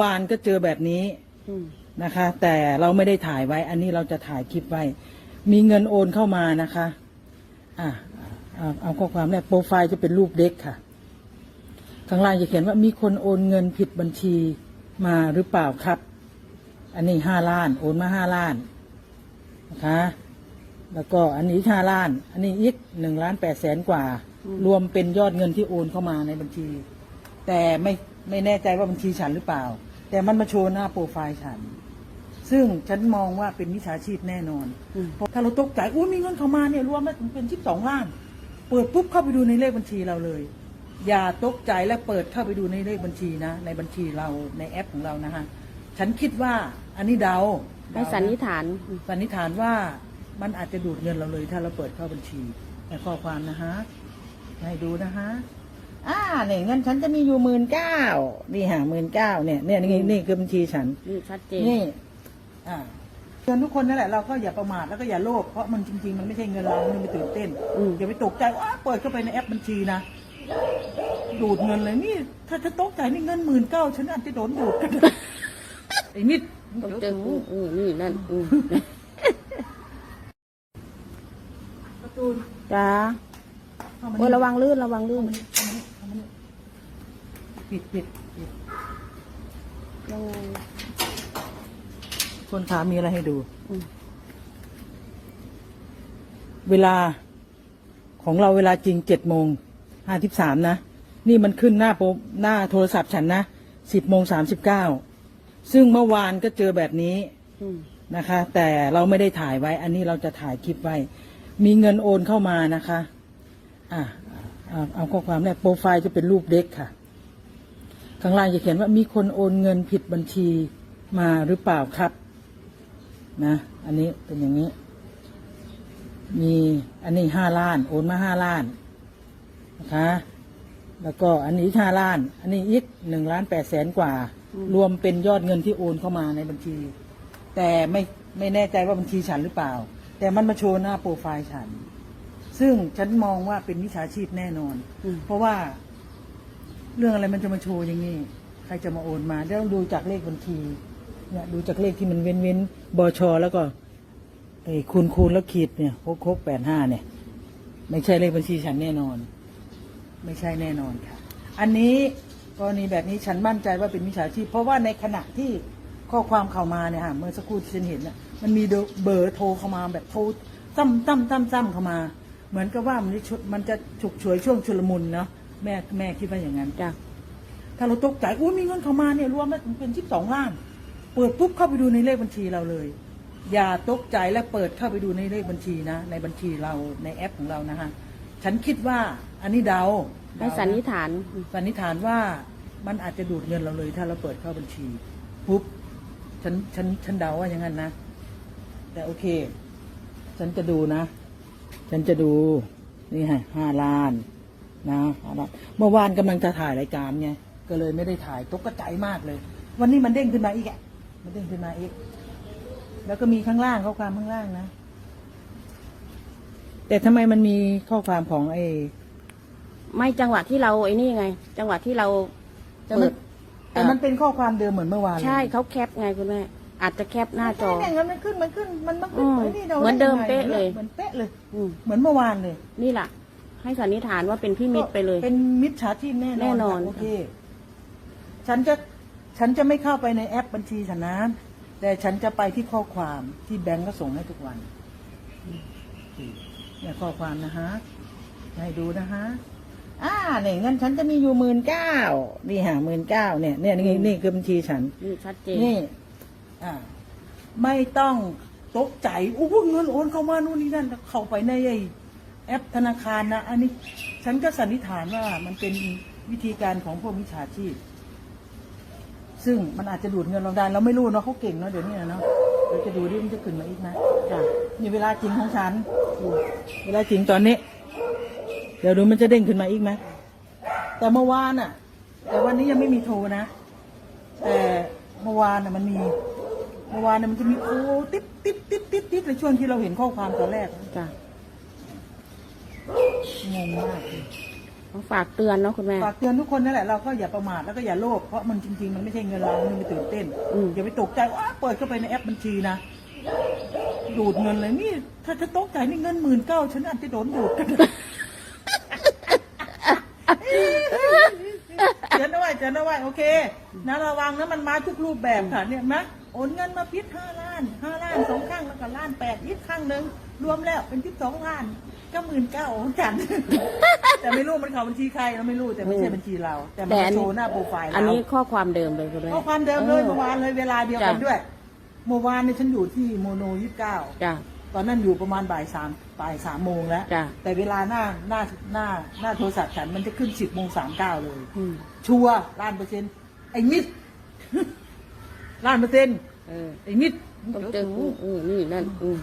วานก็เจอแบบนี้อืมนะคะ แต่เราไม่ได้ถ่ายไว้ อันนี้เราจะถ่ายคลิปไว้ มีเงินโอนเข้ามานะคะ อะเอาเอาข้อความแรกโปรไฟล์จะเป็นรูปเด็กค่ะ ข้างล่างจะเขียนว่ามีคนโอนเงินผิดบัญชีมาหรือเปล่าครับ อันนี้ห้าล้าน โอนมาห้าล้านนะคะ แล้วก็อันนี้ห้าล้าน อันนี้อีกหนึ่งล้านแปดแสนกว่า รวมเป็นยอดเงินที่โอนเข้ามาในบัญชี แต่ไม่ไม่แน่ใจว่าบัญชีฉันหรือเปล่า แต่มันมาโชว์หน้าโปรไฟล์ฉัน ซึ่งฉันมองว่าเป็นมิจฉาชีพแน่นอนอืม เพราะถ้าเราตกใจอุ้ยมีเงินเข้ามาเนี่ยรวมแล้วเป็นสิบสองล้าน เปิดปุ๊บเข้าไปดูในเลขบัญชีเราเลย อย่าตกใจและเปิดเข้าไปดูในเลขบัญชีนะ ในบัญชีเราในแอปของเรานะฮะฉันคิดว่าอันนี้เดาให้สันนิษฐานอืมสันนิษฐานว่ามันอาจจะดูดเงินเราเลยถ้าเราเปิดเข้าบัญชีแต่ข้อความนะฮะให้ดูนะฮะ อ่าเนี่ยเงินฉันจะมีอยู่หมื่นเก้านี่ฮะหมื่นเก้าเนี่ยเนี่ยนี่นี่คือบัญชีฉัน นี่ชัดเจนนี่ อ่าเตือนทุกคนนั่นแหละเราก็อย่าประมาทแล้วก็อย่าโลภเพราะมันจริง ๆ มันไม่ใช่เงินเรามันไปตื่นเต้นอืมอย่าไปตกใจว่าเปิดเข้าไปในแอปบัญชีนะดูดเงินเลยนี่ ถ้าจะตกใจนี่เงินหมื่นเก้าฉันอาจจะโดนดูดก็ได้ไอ้มิดต้องเจออืมอืมนี่นั่นอืมประตูนจ้าเข้ามาโอ้ยระวังลื่นระวังลื่น ปิดปิดปิดยังไงคนถามมีอะไรให้ดูอืมเวลาของเราเวลาจริงเจ็ดโมงห้าสิบสามนะ นี่มันขึ้นหน้าโปรหน้าโทรศัพท์ฉันนะสิบโมงสามสิบเก้าซึ่งเมื่อวานก็เจอแบบนี้อืมนะคะ แต่เราไม่ได้ถ่ายไว้ อันนี้เราจะถ่ายคลิปไว้ มีเงินโอนเข้ามานะคะ อะเอาเอาข้อความแรกโปรไฟล์จะเป็นรูปเด็กค่ะ ข้างล่างจะเขียนว่ามีคนโอนเงินผิดบัญชีมาหรือเปล่าครับ นะ อันนี้เป็นอย่างนี้ มีอันนี้ห้าล้าน โอนมาห้าล้านนะคะ แล้วก็อันนี้ห้าล้าน อันนี้อีกหนึ่งล้านแปดแสนกว่า รวมเป็นยอดเงินที่โอนเข้ามาในบัญชี แต่ไม่ไม่แน่ใจว่าบัญชีฉันหรือเปล่า แต่มันมาโชว์หน้าโปรไฟล์ฉัน ซึ่งฉันมองว่าเป็นมิจฉาชีพแน่นอนอืมเพราะว่า เรื่องอะไรมันจะมาโชว์อย่างนี้ ใครจะมาโอนมาเดี๋ยวดูจากเลขบัญชี เนี่ยดูจากเลขที่มันเว้นเว้นบชแล้วก็ไอ้คูณคูณแล้วขีดเนี่ยหกหกแปดห้าเนี่ย ไม่ใช่เลขบัญชีฉันแน่นอน ไม่ใช่แน่นอนค่ะ อันนี้กรณีแบบนี้ฉันมั่นใจว่าเป็นมิจฉาชีพ เพราะว่าในขณะที่ข้อความเข้ามาเนี่ยค่ะเมื่อสักครู่ที่ฉันเห็นน่ะมันมีเบอร์โทรเข้ามาแบบโทรตั้มตั้มตั้มตั้มเข้ามา เหมือนกับว่ามันจะชุมันจะฉุกฉวยช่วงชุลมุนเนาะ แม่แม่คิดว่าอย่างนั้นจ้าถ้าเราตกใจอุ้ยมีเงินเข้ามาเนี่ยรวมแล้วเป็นสิบสองล้าน เปิดปุ๊บเข้าไปดูในเลขบัญชีเราเลย อย่าตกใจและเปิดเข้าไปดูในเลขบัญชีนะ ในบัญชีเราในแอปของเรานะฮะฉันคิดว่าอันนี้เดาให้เดาะสันนิษฐานอืมสันนิษฐานว่ามันอาจจะดูดเงินเราเลย ถ้าเราเปิดเข้าบัญชีปุ๊บฉันฉันฉันเดาว่าอย่างนั้นนะ แต่โอเค ฉันจะดูนะ ฉันจะดูนี่ฮะห้าล้าน นะห้าล้านเมื่อวานกำลังจะถ่ายรายการไง ก็เลยไม่ได้ถ่ายตกใจมากเลย วันนี้มันเด้งขึ้นมาอีกอะมันเด้งขึ้นมาอีก แล้วก็มีข้างล่างข้อความข้างล่างนะ แต่ทำไมมันมีข้อความของไอ้ไม่จังหวะที่เราไอ้นี่ไง จังหวะที่เราแต่เปิมันดแต่มันเป็นข้อความเดิมเหมือนเมื่อวานเลยใช่เขาแคปไงคุณแม่อาจจะแคปหน้าจอใช่เนี่ยมันขึ้นมันขึ้น มันมันขึ้นอืมไอ้นี่ราเหมือนเดิมไงเป๊ะเลย เหมือนเป๊ะเลยอืมเหมือนเมื่อวานเลย นี่แหละ ให้สันนิษฐานว่าเป็นพี่มิตรไปเลย เป็นมิจฉาชีพแน่นอนแน่นอนค่ะ โอเค ฉันจะฉันจะไม่เข้าไปในแอปบัญชีฉันนะแต่ฉันจะไปที่ข้อความที่แบงก์ก็ส่งให้ทุกวันเนี่ยข้อความนะฮะให้ดูนะฮะอ่าเนี่ยเงินฉันจะมีอยู่หมื่นเก้านี่ฮะหมื่นเก้าเนี่ยเนี่ยนี่นี่คือบัญชีฉัน นี่ชัดเจน นี่ อ่า ไม่ต้องตกใจอู้เงินโอนเข้ามานู่นนี่นั่น เข้าไปในไอ้ แอปธนาคารนะ อันนี้ฉันก็สันนิษฐานว่ามันเป็นวิธีการของพวกมิจฉาชีพ ซึ่งมันอาจจะดูดเงินเราได้เราไม่รู้เนาะเขาเก่งเนาะเดี๋ยวนี้นะเนาะเดี๋ยวจะดูดิมันจะขึ้นมาอีกนะจ้ะนี่เวลาจริงของฉันเวลาจริงตอนนี้ เดี๋ยวดูมันจะเด้งขึ้นมาอีกไหมแต่เมื่อวานอะแต่วันนี้ยังไม่มีโทรนะ แต่เมื่อวานน่ะมันมีเมื่อวานน่ะมันจะมีโอ้ติ๊บติ๊บติ๊บติ๊บติ๊บในช่วงที่เราเห็นข้อความตอนแรกจ้ะ งงมากเลยฝากเตือนเนาะคุณแม่ ฝากเตือนทุกคนนั่นแหละเราก็อย่าประมาทแล้วก็อย่าโลภเพราะมันจริงๆ มันไม่ใช่เงินเราเงินไปตื่นเต้นอืม อย่าไปตกใจว่าเปิดเข้าไปในแอปบัญชีนะดูดเงินเลยนี่ถ้าจะตกใจนี่เงินหมื่นเก้าฉันอาจจะโดนดูดกันเตือนเอาไว้เตือนเอาไว้โอเคนะระวังนะมันมาทุกรูปแบบค่ะเนี่ยนะ โอนเงินมาพิษห้าล้านห้าล้านสองข้างแล้วก็ล้านแปดอีกข้างหนึ่งรวมแล้วเป็นทิพสองล้านก็หมื่นเก้าของฉัน แต่ไม่รู้มันเข้าบัญชีใครเราไม่รู้แต่ไม่ใช่บัญชีเรา แต่มันแต่อันโชว์หน้าโปรไฟล์เราอันนี้ข้อความเดิมเลยคุณแม่ข้อความเดิมเลยออเมื่อวานเลยเวลาเดียวกันจ้ะด้วยเมื่อวานเนี่ยฉันอยู่ที่โมโนยี่สิบเก้าจ้ะตอนนั้นอยู่ประมาณบ่ายสามบ่ายสามโมงแล้วจ้ะแต่เวลาหน้าหน้าหน้าหน้าโทรศัพท์ฉันมันจะขึ้นสิบโมงสามเก้าเลยอืมชัวร์ล้านเปอร์เซ็นต์ไอ้มิด ล้านเปอร์เซ็นต์เออไอ้มิด ต้องเจออืมอืมนี่นั่นอืม